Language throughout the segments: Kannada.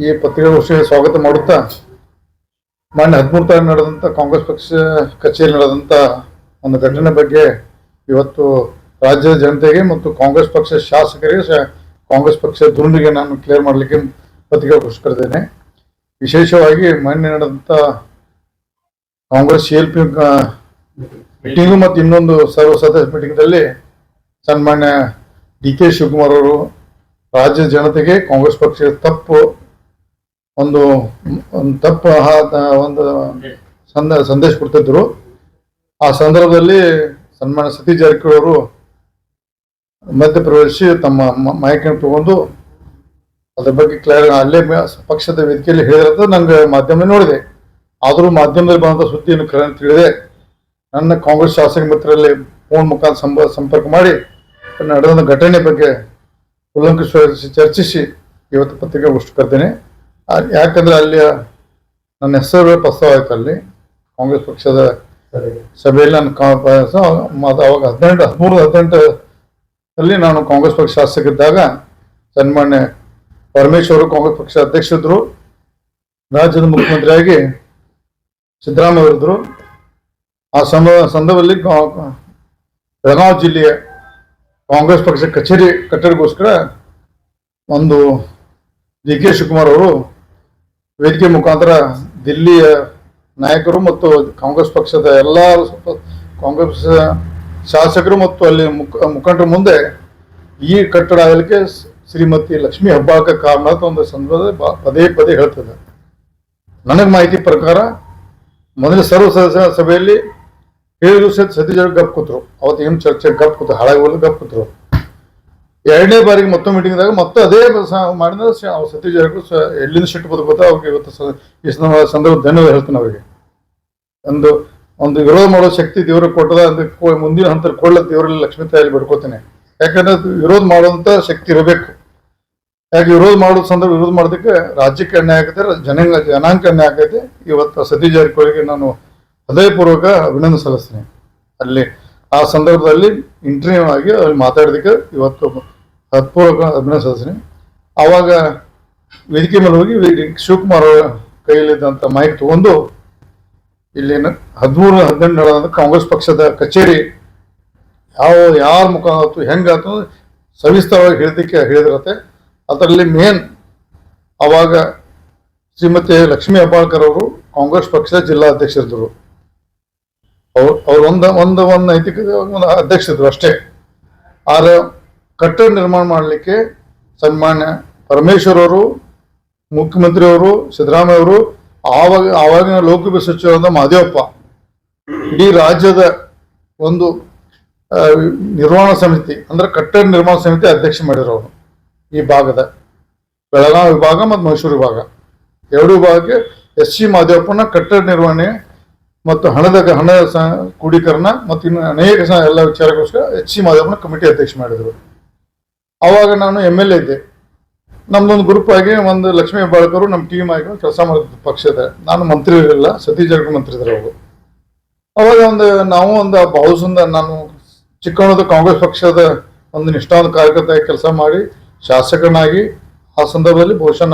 ಈ ಪತ್ರಿಕಾಗೋಷ್ಠಿಗೆ ಸ್ವಾಗತ ಮಾಡುತ್ತಾ, ಮಾನ್ಯ ಹದಿಮೂರು ತಾರೀಕು ನಡೆದಂಥ ಕಾಂಗ್ರೆಸ್ ಪಕ್ಷ ಕಚೇರಿ ನಡೆದಂಥ ಒಂದು ಘಟನೆ ಬಗ್ಗೆ ಇವತ್ತು ರಾಜ್ಯದ ಜನತೆಗೆ ಮತ್ತು ಕಾಂಗ್ರೆಸ್ ಪಕ್ಷ ಶಾಸಕರಿಗೆ ಕಾಂಗ್ರೆಸ್ ಪಕ್ಷ ದುರುಣಿಗೆ ನಾನು ಕ್ಲಿಯರ್ ಮಾಡಲಿಕ್ಕೆ ಪತ್ರಿಕಾಗೋಷ್ಠಿ ಕರೆದೇನೆ ವಿಶೇಷವಾಗಿ ಮೊನ್ನೆ ನಡೆದಂಥ Congress C L P meeting ಮತ್ತು ಇನ್ನೊಂದು ಸರ್ವ ಸದಸ್ಯ ಮೀಟಿಂಗ್ದಲ್ಲಿ ಸನ್ಮಾನ್ಯ ಡಿ ಕೆ ಶಿವಕುಮಾರ್ ಅವರು ರಾಜ್ಯ ಜನತೆಗೆ ಕಾಂಗ್ರೆಸ್ ಪಕ್ಷದ ತಪ್ಪು ಒಂದು ಒಂದು ತಪ್ಪು ಒಂದು ಸಂದ, ಸಂದೇಶ ಕೊಡ್ತಿದ್ರು. ಆ ಸಂದರ್ಭದಲ್ಲಿ ಸನ್ಮಾನ ಸತೀಶ್ ಜಾರಕಿಹೊಳಿ ಅವರು ಮಧ್ಯಪ್ರವೇಶಿಸಿ ತಮ್ಮ ಮಾಹಿತಿಯನ್ನು ತಗೊಂಡು ಅದ್ರ ಬಗ್ಗೆ ಕ್ಲಿಯರ್ ಅಲ್ಲೇ ಪಕ್ಷದ ವೇದಿಕೆಯಲ್ಲಿ ಹೇಳಿರೋದು ನಂಗೆ ಮಾಧ್ಯಮ ನೋಡಿದೆ. ಆದರೂ ಮಾಧ್ಯಮದಲ್ಲಿ ಬಂದಂಥ ಸುದ್ದಿಯನ್ನು ಕರೆ ತಿಳಿದೆ. ನನ್ನ ಕಾಂಗ್ರೆಸ್ ಶಾಸಕ ಮಿತ್ರರಲ್ಲಿ ಫೋನ್ ಮುಖಾಂತರ ಸಂಪ ಸಂಪರ್ಕ ಮಾಡಿ ನಡೆದ ಘಟನೆ ಬಗ್ಗೆ ಕೂಲಂಕಷವಾಗಿ ಚರ್ಚಿಸಿ ಇವತ್ತು ಪತ್ರಿಕಾಗೋಷ್ಠಿ ಕರ್ತೇನೆ ಯಾಕಂದ್ರೆ ಅಲ್ಲಿ ನನ್ನ ಹೆಸರು ಪ್ರಸ್ತಾವ ಆಯ್ತು ಅಲ್ಲಿ ಕಾಂಗ್ರೆಸ್ ಪಕ್ಷದ ಸಭೆಯಲ್ಲಿ ನಾನು ಕಾ- ಪ- ಸ- ಮ- ಅವಾಗ ಹದಿನೆಂಟು, ಹದಿಮೂರು ಹದಿನೆಂಟು ಅಲ್ಲಿ ನಾನು ಕಾಂಗ್ರೆಸ್ ಪಕ್ಷ ಶಾಸಕಿದ್ದಾಗ ಸನ್ಮಾನ್ಯ ಪರಮೇಶ್ವರ ಕಾಂಗ್ರೆಸ್ ಪಕ್ಷ ಅಧ್ಯಕ್ಷರಿದ್ದರು ರಾಜ್ಯದ ಮುಖ್ಯಮಂತ್ರಿಯಾಗಿ ಸಿದ್ದರಾಮಯ್ಯ ಇದ್ದರು ಆ ಸಂದ ಸಂದರ್ಭದಲ್ಲಿ ಬೆಳಗಾವಿ ಜಿಲ್ಲೆಯ ಕಾಂಗ್ರೆಸ್ ಪಕ್ಷ ಕಚೇರಿ ಕಟ್ಟಡಗೋಸ್ಕರ ಒಂದು ಡಿ ಕೆ ಶಿವಕುಮಾರ್ ಅವರು ವೇದಿಕೆ ಮುಖಾಂತರ ದಿಲ್ಲಿಯ ನಾಯಕರು ಮತ್ತು ಕಾಂಗ್ರೆಸ್ ಪಕ್ಷದ ಎಲ್ಲ ಕಾಂಗ್ರೆಸ್ ಶಾಸಕರು ಮತ್ತು ಅಲ್ಲಿ ಮುಖ, ಮುಖಂಡರ ಮುಂದೆ ಈ ಕಟ್ಟಡ ಆಗಲಿಕ್ಕೆ ಶ್ರೀಮತಿ ಲಕ್ಷ್ಮೀ ಹೆಬ್ಬಾಳ್ಕರ್ ಕಾರಣ ಒಂದು ಸಂದರ್ಭದಲ್ಲಿ ಬ- ಪದೇ ಪದೇ ಹೇಳ್ತದೆ. ನನಗೆ ಮಾಹಿತಿ ಪ್ರಕಾರ ಮೊದಲ ಸರ್ವ ಸದಸ್ಯ ಸಭೆಯಲ್ಲಿ ಏಳು ದಿವಸ ಸತೀಶ್ ಗಪ್ ಕೂತರು. ಅವತ್ತು ಏನು ಚರ್ಚೆ ಗಪ್ ಕೂತು ಹಾಳಾಗಿ ಗಪ್ ಕೂತ್ರು. ಎರಡನೇ ಬಾರಿಗೆ ಮತ್ತೊಂದು ಮೀಟಿಂಗ್ದಾಗ ಮತ್ತೆ ಅದೇ ಮಾಡಿದ್ರೆ ಸತೀಶ್ ಜಾರಕಿಹೊಳಿ ಎಲ್ಲಿಂದ ಸಿಟ್ಟು ಬದುಕೋತ ಅವ್ರಿಗೆ ಇವತ್ತು ಈ ಸಂದರ್ಭ ಧನ್ಯವಾದ ಹೇಳ್ತೀನಿ ಅವರಿಗೆ. ಒಂದು ಒಂದು ವಿರೋಧ ಮಾಡೋ ಶಕ್ತಿ ದೇವ್ರಿಗೆ ಕೊಟ್ಟದ ಅಂದ್ರೆ ಮುಂದಿನ ಹಂತ ಕೊಳ್ಳ ದೇವರಲ್ಲಿ ಲಕ್ಷ್ಮೀ ತಾಯಲ್ಲಿ ಬಿಡ್ಕೋತೀನಿ. ಯಾಕಂದ್ರೆ ವಿರೋಧ ಮಾಡುವಂತ ಶಕ್ತಿ ಇರಬೇಕು. ಯಾಕೆ ವಿರೋಧ ಮಾಡೋ ಸಂದರ್ಭ ವಿರೋಧ ಮಾಡೋದಕ್ಕೆ ರಾಜ್ಯಕ್ಕೆ ಅನ್ಯಾಯ ಆಗತ್ತೆ ಜನಾಂಗ ಜನಾಂಗ ಅನ್ಯಾಯ ಆಗೈತೆ ಇವತ್ತು ಸತೀಶ್ ಜಾರಕಿಹೊಳಿಗೆ ನಾನು ಹೃದಯಪೂರ್ವಕ ಅಭಿನಂದನೆ ಸಲ್ಲಿಸ್ತೀನಿ. ಅಲ್ಲಿ ಆ ಸಂದರ್ಭದಲ್ಲಿ ಇಂಟರ್ವ್ಯೂ ಆಗಿ ಅಲ್ಲಿ ಮಾತಾಡೋದಕ್ಕೆ ಇವತ್ತು ಹತ್ಪೂರ್ವಕ ಅಭಿನಯ ಸದಸ್ಯನಿ. ಆವಾಗ ವೇದಿಕೆ ಮೇಲೆ ಹೋಗಿ ಶಿವಕುಮಾರ್ ಕೈಯಲ್ಲಿದ್ದಂಥ ಮೈಕ್ ತಗೊಂಡು ಇಲ್ಲಿ ಹದಿಮೂರು, ಹದಿನೆಂಟು ಕಾಂಗ್ರೆಸ್ ಪಕ್ಷದ ಕಚೇರಿ ಯಾವ, ಯಾರ ಮುಖ ಆಯ್ತು ಹೆಂಗಾಯ್ತು ಸವಿಸ್ತರವಾಗಿ ಹೇಳಿದಕ್ಕೆ ಹೇಳಿದಿರತ್ತೆ ಅದರಲ್ಲಿ ಮೇನ್ ಅವಾಗ ಶ್ರೀಮತಿ ಲಕ್ಷ್ಮೀ ಹೆಬ್ಬಾಳ್ಕರ್ ಅವರು ಕಾಂಗ್ರೆಸ್ ಪಕ್ಷದ ಜಿಲ್ಲಾ ಅಧ್ಯಕ್ಷರಿದ್ದರು. ಅವ್ರು ಅವ್ರು ಒಂದು ಒಂದು ಒಂದು ನೈತಿಕ ಒಂದು ಅಧ್ಯಕ್ಷರಿದ್ರು ಅಷ್ಟೇ. ಆದ್ರೆ ಕಟ್ಟಡ ನಿರ್ಮಾಣ ಮಾಡಲಿಕ್ಕೆ ಸನ್ಮಾನ್ಯ ಪರಮೇಶ್ವರ್ ಅವರು, ಮುಖ್ಯಮಂತ್ರಿ ಅವರು, ಸಿದ್ದರಾಮಯ್ಯ ಅವರು, ಆವಾಗ, ಆವಾಗಿನ ಲೋಕಸಭೆ ಸಚಿವರಾದ ಮಾದೇವಪ್ಪ. ಇಡೀ ರಾಜ್ಯದ ಒಂದು ನಿರ್ಮಾಣ ನಿರ್ವಹಣಾ ಸಮಿತಿ, ಅಂದ್ರೆ ಕಟ್ಟಡ ನಿರ್ಮಾಣ ಸಮಿತಿ ಅಧ್ಯಕ್ಷ ಮಾಡಿರೋರು ಈ ಭಾಗದ. ಬೆಳಗಾವಿ ವಿಭಾಗ ಮತ್ತು ಮೈಸೂರು ವಿಭಾಗ. ಎರಡು ವಿಭಾಗಕ್ಕೆ ಎಸ್ ಸಿ ಮಾದೇವಪ್ಪನ ಕಟ್ಟಡ ನಿರ್ವಹಣೆ ಮತ್ತು ಹಣದ ಹಣದ ಕ್ರೋಢೀಕರಣ ಮತ್ತು ಇನ್ನು ಅನೇಕ ಎಲ್ಲ ವಿಚಾರಗೋಸ್ಕರ ಎಚ್ ಸಿ ಮಾದೇವಪ್ಪನ ಕಮಿಟಿ ಅಧ್ಯಕ್ಷ ಮಾಡಿದರು. ಆವಾಗ ನಾನು ಎಂ ಎಲ್ ಎ ಇದ್ದೆ. ನಮ್ದೊಂದು ಗ್ರೂಪ್ ಆಗಿ ಒಂದು ಲಕ್ಷ್ಮೀ ಬಾಳ್ಕರು ನಮ್ಮ ಟೀಮ್ ಆಗಿ ಕೆಲಸ ಮಾಡಿದ ಪಕ್ಷದ ನಾನು ಮಂತ್ರಿ ಇರಲಿಲ್ಲ, ಸತೀಶ್ ಜಾರಕಿಹೊಳಿ ಮಂತ್ರಿ ಇದ್ರು ಅವರು. ಅವಾಗ ಒಂದು ನಾವು ಒಂದು ಬಹುಸಂದ ನಾನು ಚಿಕ್ಕವನದ ಕಾಂಗ್ರೆಸ್ ಪಕ್ಷದ ಒಂದು ನಿಷ್ಠಾವಂತ ಕಾರ್ಯಕರ್ತ ಕೆಲಸ ಮಾಡಿ ಶಾಸಕನಾಗಿ, ಆ ಸಂದರ್ಭದಲ್ಲಿ ಬಹುಶಃ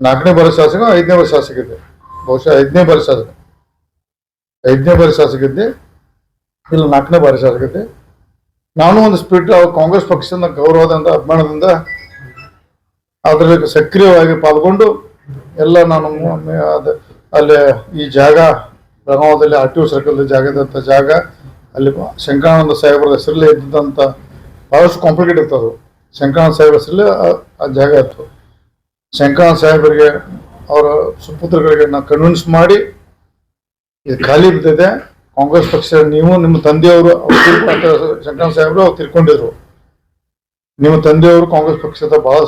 ನಾಲ್ಕನೇ ಬಾರಿ ಶಾಸಕ, ಐದನೇ ಬಾರಿ ಶಾಸಕ ಇದ್ದೆ. ಬಹುಶಃ ಐದನೇ ಬಾರಿ ಶಾಸಕ. ಐದನೇ ಬಾರಿ ಶಾಸಕ ಇದ್ದೆ. ಇಲ್ಲ ನಾಲ್ಕನೇ ಬಾರಿ ಶಾಸಕ ಇದ್ದೆ. ನಾನು ಒಂದು ಸ್ಪಿರಿಟ್ ಕಾಂಗ್ರೆಸ್ ಪಕ್ಷದ ಗೌರವದಿಂದ, ಅಭಿಮಾನದಿಂದ ಅದರಲ್ಲಿ ಸಕ್ರಿಯವಾಗಿ ಪಾಲ್ಗೊಂಡು ಎಲ್ಲ ನಾನು ಅಲ್ಲಿ ಈ ಜಾಗ ಬೆಳಗಾವದಲ್ಲಿ ಆರ್ ಟಿ ಒ ಸರ್ಕಲ್ ಜಾಗದಂಥ ಜಾಗ ಅಲ್ಲಿ ಶಂಕರಾನಂದ ಸಾಹೇಬರ ಹೆಸರಲ್ಲೇ ಇದ್ದಂಥ ಭಾಳಷ್ಟು ಕಾಂಪ್ಲಿಕೇಟ್ ಇತ್ತು ಅದು. ಶಂಕರಾನಂದ ಸಾಹೇಬರ ಹೆಸರಲ್ಲೇ ಆ- ಜಾಗ ಇತ್ತು. ಶಂಕರಾನಂದ ಸಾಹೇಬರಿಗೆ, ಅವರ ಸುಪುತ್ರಗಳಿಗೆ ನಾವು ಕನ್ವಿನ್ಸ್ ಮಾಡಿ, ಇದು ಖಾಲಿ ಬಿದ್ದಿದೆ. ಕಾಂಗ್ರೆಸ್ ಪಕ್ಷ ನೀವು ನಿಮ್ಮ ತಂದೆಯವರು ಶಂಕರ್ ಸಾಹೇಬ್ರು ಅವ್ರು ತಿಳ್ಕೊಂಡಿದ್ರು. ನಿಮ್ಮ ತಂದೆಯವರು ಕಾಂಗ್ರೆಸ್ ಪಕ್ಷದ ಬಹಳ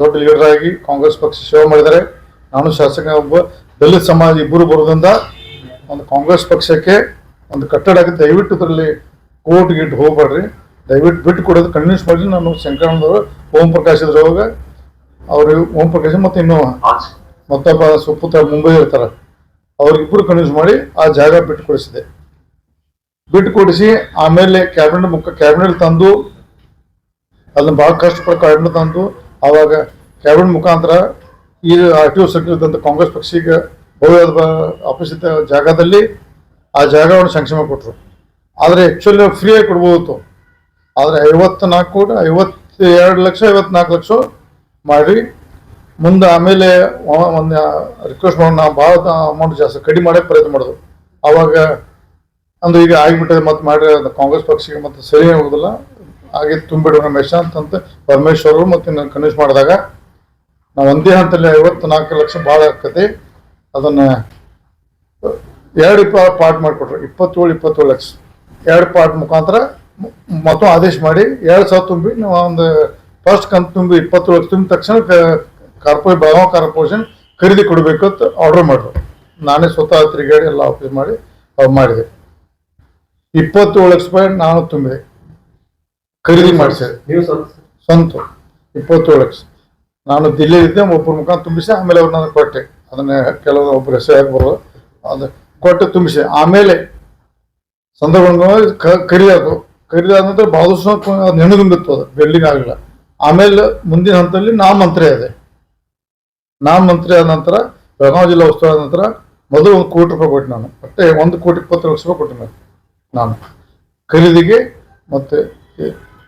ದೊಡ್ಡ ಲೀಡರ್ ಆಗಿ ಕಾಂಗ್ರೆಸ್ ಪಕ್ಷ ಸೇವೆ ಮಾಡಿದ್ದಾರೆ. ನಾನು ಶಾಸಕ ಒಬ್ಬ ದಲಿತ ಸಮಾಜ ಇಬ್ಬರು ಬರೋದ್ರಿಂದ ಒಂದು ಕಾಂಗ್ರೆಸ್ ಪಕ್ಷಕ್ಕೆ ಒಂದು ಕಟ್ಟಡಕ್ಕೆ ದಯವಿಟ್ಟು ಇದರಲ್ಲಿ ಕೋರ್ಟ್ ಗಿಟ್ಟು ಹೋಗ್ಬೇಡ್ರಿ. ದಯವಿಟ್ಟು ಬಿಟ್ಟು ಕೊಡೋದು ಕನ್ವಿನ್ಸ್ ಮಾಡಿ ನಾನು ಶಂಕರಾನಂದವರು ಓಂ ಪ್ರಕಾಶ್ ಇದ್ರೆ ಹೋಗ ಅವರು ಓಂ ಪ್ರಕಾಶ್ ಮತ್ತು ಇನ್ನು ಮತ್ತೊಬ್ಬ ಸುಪುತ್ರ ಮುಂಬೈ ಇರ್ತಾರೆ. ಅವ್ರಿಗಿಬ್ಬರು ಕನ್ವಿನ್ಸ್ ಮಾಡಿ ಆ ಜಾಗ ಬಿಟ್ಟು ಕೊಡಿಸಿದೆ ಬಿಟ್ಟು ಕೊಡಿಸಿ ಆಮೇಲೆ ಕ್ಯಾಬಿನೆಟ್ ಮುಖ, ಕ್ಯಾಬಿನೆಟ್ ತಂದು, ಅದನ್ನ ಭಾಳ ಕಷ್ಟಪಟ್ಟು ಕ್ಯಾಬಿನೆಟ್ ತಂದು, ಆವಾಗ ಕ್ಯಾಬಿನೆಟ್ ಮುಖಾಂತರ ಈ R T O circle Congress ಪಕ್ಷಿಗೆ ಬ- ಆಫೀಸ್ ಜಾಗದಲ್ಲಿ ಆ ಜಾಗವನ್ನು ಸಂಕ್ಷೇಮ ಕೊಟ್ಟರು ಆದರೆ ಆ್ಯಕ್ಚುಲಿ ಫ್ರೀಯಾಗಿ ಕೊಡ್ಬೋದಿತ್ತು. ಆದರೆ ಐವತ್ನಾಲ್ಕು ಕೋಟಿ, ಐವತ್ತು ಎರಡು ಲಕ್ಷ, ಐವತ್ನಾಲ್ಕು ಲಕ್ಷ ಮಾಡಿ ಮುಂದೆ ಆಮೇಲೆ ಒಂದು ರಿಕ್ವೆಸ್ಟ್ ಮಾಡೋಣ ನಾವು ಭಾಳ ಅಮೌಂಟ್ ಜಾಸ್ತಿ ಕಡಿಮೆ ಮಾಡೇ ಪ್ರಯತ್ನ ಮಾಡೋದು ಅವಾಗ ಅಂದ್ರೆ ಈಗ ಆಗಿಬಿಟ್ಟಿದೆ ಮತ್ತೆ ಮಾಡಿ ಕಾಂಗ್ರೆಸ್ ಪಕ್ಷಕ್ಕೆ ಮತ್ತೆ ಸರಿ ಆಗೋದಿಲ್ಲ. ಹಾಗೆ ತುಂಬಿಡೋಣ ಅಂತ ಪರಮೇಶ್ವರು ಮತ್ತೆ ನಾನು ಕನ್ವಿನ್ಸ್ ಮಾಡಿದಾಗ ನಾವು ಒಂದೇ ಹಂತದಲ್ಲಿ ಐವತ್ನಾಲ್ಕು ಲಕ್ಷ ಭಾಳ ಆಗ್ತದೆ ಅದನ್ನ ಎರಡು ಪಾರ್ಟ್ ಮಾಡಿಕೊಟ್ರು, ಇಪ್ಪತ್ತೇಳು ಇಪ್ಪತ್ತೇಳು ಲಕ್ಷ. ಎರಡು ಪಾರ್ಟ್ ಮುಖಾಂತರ ಮತ್ತೊಂದು ಮೊತ್ತ ಆದೇಶ ಮಾಡಿ ಎರಡು ಸಾವಿರ ತುಂಬಿ ನಾವು ಒಂದು ಫಸ್ಟ್ ಕಂತು ತುಂಬಿ ಇಪ್ಪತ್ತೇಳು ಲಕ್ಷ ತುಂಬಿದ ತಕ್ಷಣ ಕಾರ್ಪೊರೇಟ್ ಬೆಳಗಾವಿ ಕಾರ್ಪೊರೇಷನ್ ಖರೀದಿ ಕೊಡಬೇಕು ಅಂತ ಆರ್ಡರ್ ಮಾಡಿದ್ರು ನಾನೇ ಸ್ವತಃ ತಿರುಗಾಡಿ ಎಲ್ಲ ಆಫೀಸ್ ಮಾಡಿ ಮಾಡಿದೆ. ಇಪ್ಪತ್ತೇಳು ಲಕ್ಷ ರೂಪಾಯಿ ನಾನು ತುಂಬಿದೆ. ಖರೀದಿ ಮಾಡಿಸಿದೆ. ನೀವು ಸ್ವಂತ ಇಪ್ಪತ್ತೇಳು ಲಕ್ಷ. ನಾನು ದಿಲ್ಲಿ ಇದ್ದೆ ಒಬ್ಬರ ಮುಖಾಂತರ ತುಂಬಿಸಿ ಆಮೇಲೆ ಅವ್ರು ನಾನು ಕೊಟ್ಟೆ. ಅದನ್ನ ಕೆಲವು ಒಬ್ಬರು ಹೆಸರು ಬರೋದು ಅದು ಕೊಟ್ಟು ತುಂಬಿಸಿ. ಆಮೇಲೆ ಸಂದರ್ಭ ಖರೀದಾದ್ರು ಖರೀದಾದ ನಂತರ ಭಾಳಷ್ಟು ನೆನಗುಂಬಿತ್ತು ಅದು. ಬಿಲ್ಡಿಂಗ್ ಆಗಲಿಲ್ಲ ಆಮೇಲೆ ಮುಂದಿನ ಹಂತದಲ್ಲಿ ನಾ ಮಂತ್ರಿ ಅದೇ ನಾ ಮಂತ್ರಿ ಆದ ನಂತರ ಬೆಳಗಾವಿ ಜಿಲ್ಲಾ ಉಸ್ತುವಾರಿ ನಂತರ ಮೊದಲು ಒಂದು ಕೋಟಿ ರೂಪಾಯಿ ಕೊಟ್ಟು ನಾನು. ಮತ್ತೆ ಒಂದು ಕೋಟಿ ಇಪ್ಪತ್ತು ಲಕ್ಷ ರೂಪಾಯಿ ಕೊಟ್ಟಿನ ನಾನು. ನಾನು ಖರೀದಿಗೆ ಮತ್ತೆ